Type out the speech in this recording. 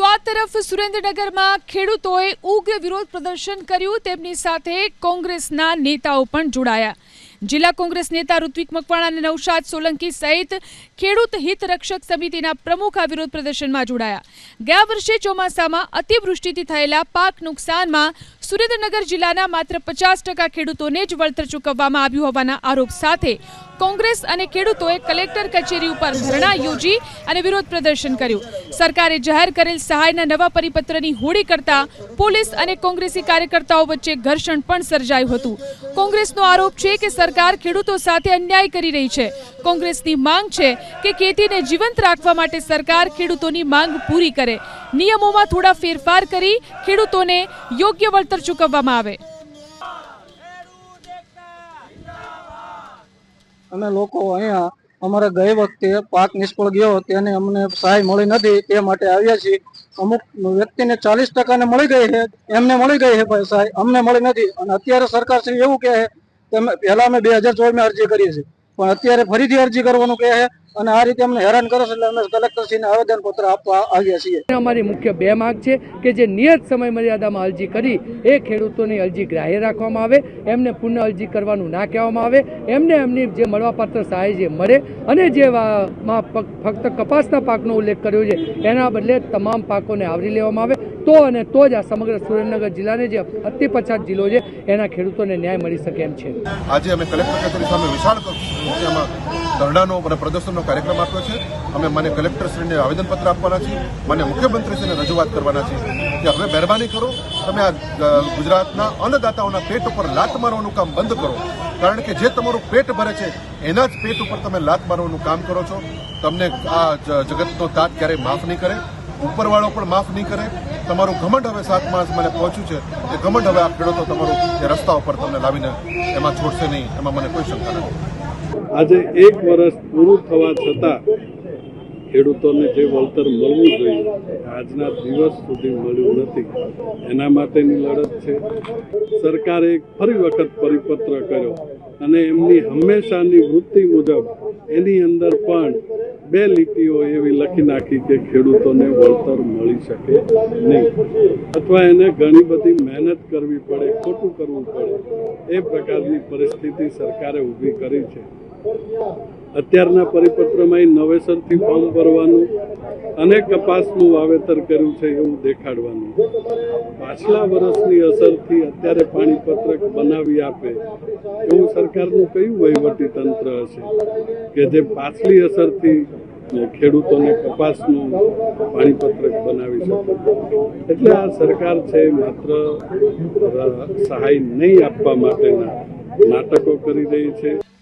તો આ તરફ સુરેન્દ્રનગરમાં ખેડૂતોએ ઉગ્ર વિરોધ પ્રદર્શન કર્યું. તેમની સાથે કોંગ્રેસના નેતાઓ પણ જોડાયા. જિલ્લા કોંગ્રેસ નેતા ઋત્વિક મકવાણા અને નૌશાદ સોલંકી સહિત ખેડૂત હિત સમિતિના પ્રમુખ આ વિરોધ પ્રદર્શનમાં જોડાયા. ગયા વર્ષે ચોમાસામાં અતિવૃષ્ટિથી થયેલા પાક નુકસાનમાં સુરેન્દ્રનગર જિલ્લાના માત્ર પચાસ ટકા ખેડૂતોને જ વળતર ચૂકવવામાં આવ્યું હોવાના આરોપ સાથે કોંગ્રેસ અને ખેડૂતોએ કલેક્ટર કચેરી ઉપર ધરણા યોજી અને વિરોધ પ્રદર્શન કર્યું. સરકારે જાહેર કરેલ સહાયના નવા પરિપત્રની હોળી કરતા પોલીસ અને કોંગ્રેસી કાર્યકર્તાઓ વચ્ચે ઘર્ષણ પણ સર્જાયું હતું. કોંગ્રેસનો આરોપ છે કે સરકાર ખેડૂતો સાથે અન્યાય કરી રહી છે. કોંગ્રેસની માંગ છે કે ખેતીને જીવંત રાખવા માટે સરકાર ખેડૂતોની માંગ પૂરી કરે. નિયમોમાં થોડા ફેરફાર કરી ખેડૂતોને યોગ્ય વળતર ચૂકવવામાં આવે. અમે લોકો અહીંયા અમારે ગઈ વખતે પાક નિષ્ફળ ગયો તેને અમને સહાય મળી નથી તે માટે આવ્યા છીએ. અમુક વ્યક્તિને ચાલીસ ટકાને મળી ગઈ છે, એમને મળી ગઈ છે ભાઈ સહાય, અમને મળી નથી. અને અત્યારે સરકાર શ્રી એવું કહે છે, કે પહેલા અમે બે હજાર ચોવીસમાં અરજી કરી છે પણ અત્યારે ફરીથી અરજી કરવાનું કહે છે અને આ રીતે અમને હેરાન કરે છે એટલે અમે કલેક્ટરશ્રીને આવેદન પત્ર આપવા આવ્યા છીએ. અમારી મુખ્ય બે માંગ છે કે જે નિયત સમય મર્યાદામાં અરજી કરી એ ખેડૂતોની અરજી ગ્રાહ્ય રાખવામાં આવે એમને પુનઃ અરજી કરવાનું ના કહેવામાં આવે એમને એમની જે મળવાપાત્ર સહાય જે મળે અને જે માં ફક્ત કપાસના પાકનો ઉલ્લેખ કર્યો છે એના બદલે તમામ પાકોને આવરી લેવામાં આવે. તો અને તો જ આ સમગ્ર સુરેન્દ્રનગર જિલ્લાને જે અતિ પછાત જિલ્લો છે એના ખેડૂતોને ન્યાય મળી શકે એમ છે. આજે અમે કલેક્ટર કચેરી સામે વિશાળ ધરણાનો અને પ્રદર્શનનો કાર્યક્રમ આપ્યો છે. અમે મને કલેક્ટરશ્રીને આવેદનપત્ર આપવાના છીએ મને મુખ્યમંત્રીશ્રીને રજૂઆત કરવાના છીએ કે હવે મહેરબાની કરો, તમે આ ગુજરાતના અન્નદાતાઓના પેટ ઉપર લાત મારવાનું કામ બંધ કરો. કારણ કે જે તમારું પેટ ભરે છે, એના જ પેટ ઉપર તમે લાત મારવાનું કામ કરો છો. તમને આ જગતનો તાત ક્યારેય માફ નહીં કરે, ઉપરવાળો પણ માફ નહીં કરે. તમારું ઘમંડ હવે સાત માસ મને પહોંચ્યું છે. એ ઘમંડ હવે આ ખેડૂતો તમારું એ રસ્તા ઉપર તમને લાવીને એમાં છોડશે નહીં, એમાં મને કોઈ શંકા નથી. આજે એક વર્ષ પૂરું થવા છતાં ખેડૂતોને જે વળતર મળવું જોઈએ, આજના દિવસ સુધી મળ્યું નથી. એના માટેની લડત છે. સરકારે ફરી વખત પરિપત્ર કર્યો અને એમની હંમેશાની વૃત્તિ મુજબ એની અંદર પણ બે લીટીઓ એવી લખી નાખી કે ખેડૂતોને વળતર મળી શકે નહીં. અથવા એને ઘણી બધી મહેનત કરવી પડે, ખોટું કરવું પડે. એ પ્રકારની પરિસ્થિતિ સરકારે ઊભી કરી છે. અત્યારના પરિપત્રમાં નવેસરથી ફોર્મ ભરવાનું અને કપાસનું વાવેતર કર્યું છે એવું દેખાડવાનું. પાછલા વર્ષની અસરથી અત્યારે પાણીપત્રક બનાવી આપે એવું સરકારનું કયું વહીવટી તંત્ર હશે? કે જે પાછલી અસરથી ખેડૂતોને કપાસનું પાણીપત્રક બનાવી શકે? એટલે આ સરકાર છે માત્ર સહાય નહીં આપવા માટેના નાટકો કરી રહી છે.